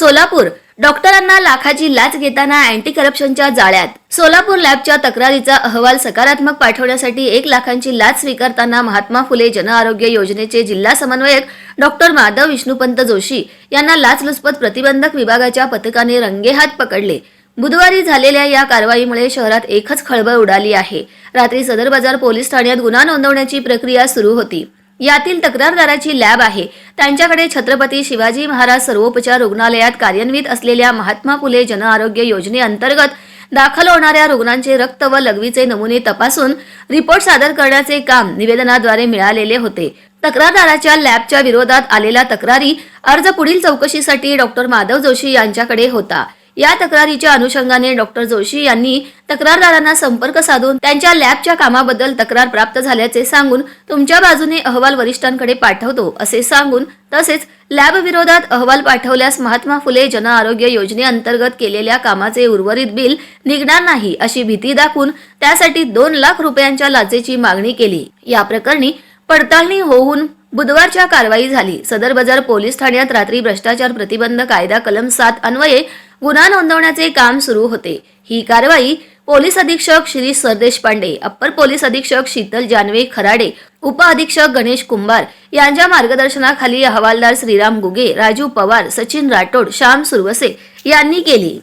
सोलापूर. डॉक्टरांना लाखाची लाच घेताना अँटी करप्शनच्या जाळ्यात. सोलापूर लॅबच्या तक्रारीचा अहवाल सकारात्मक पाठवण्यासाठी एक लाखांची लाच स्वीकारताना महात्मा फुले जनआरोग्य योजनेचे जिल्हा समन्वयक डॉक्टर माधव विष्णुपंत जोशी यांना लाचलुचपत प्रतिबंधक विभागाच्या पथकाने रंगेहात पकडले. बुधवारी झालेल्या या कारवाईमुळे शहरात एकच खळबळ उडाली आहे. रात्री सदर बाजार पोलीस ठाण्यात गुन्हा नोंदवण्याची प्रक्रिया सुरू होती. यातील तक्रारदाराची लॅब आहे. त्यांच्याकडे छत्रपती शिवाजी महाराज सर्वोपचार रुग्णालयात कार्यान्वित असलेल्या महात्मा फुले जनआरोग्य योजनेअंतर्गत दाखल होणाऱ्या रुग्णांचे रक्त व लघवीचे नमुने तपासून रिपोर्ट सादर करण्याचे काम निवेदनाद्वारे मिळालेले होते. तक्रारदाराच्या लॅबच्या विरोधात आलेला तक्रारी अर्ज पुढील चौकशीसाठी डॉक्टर माधव जोशी यांच्याकडे होता. या तक्रारीच्या अनुषंगाने डॉक्टर जोशी यांनी तक्रारदारांना संपर्क साधून त्यांच्या लॅबच्या कामाबद्दल तक्रार प्राप्त झाल्याचे सांगून तुमच्या बाजूने अहवाल वरिष्ठांकडे पाठवतो असे सांगून तसेच लॅब विरोधात अहवाल पाठवल्यास महात्मा फुले जन आरोग्य योजनेअंतर्गत केलेल्या कामाचे उर्वरित बिल निघणार नाही अशी भीती दाखवून त्यासाठी दोन लाख रुपयांच्या लाचेची मागणी केली. या प्रकरणी पडताळणी होऊन बुधवारच्या कारवाई झाली. सदर बाजार पोलीस ठाण्यात रात्री भ्रष्टाचार प्रतिबंध कायदा कलम सात अन्वये गुन्हा नोंदवण्याचे काम सुरू होते. ही कारवाई पोलीस अधीक्षक श्री सरदेश पांडे अप्पर पोलीस अधीक्षक शीतल जानवे खराडे उप अधीक्षक गणेश कुंभार यांच्या मार्गदर्शनाखाली हवालदार श्रीराम गुगे राजू पवार सचिन राठोड श्याम सुरवसे यांनी केली.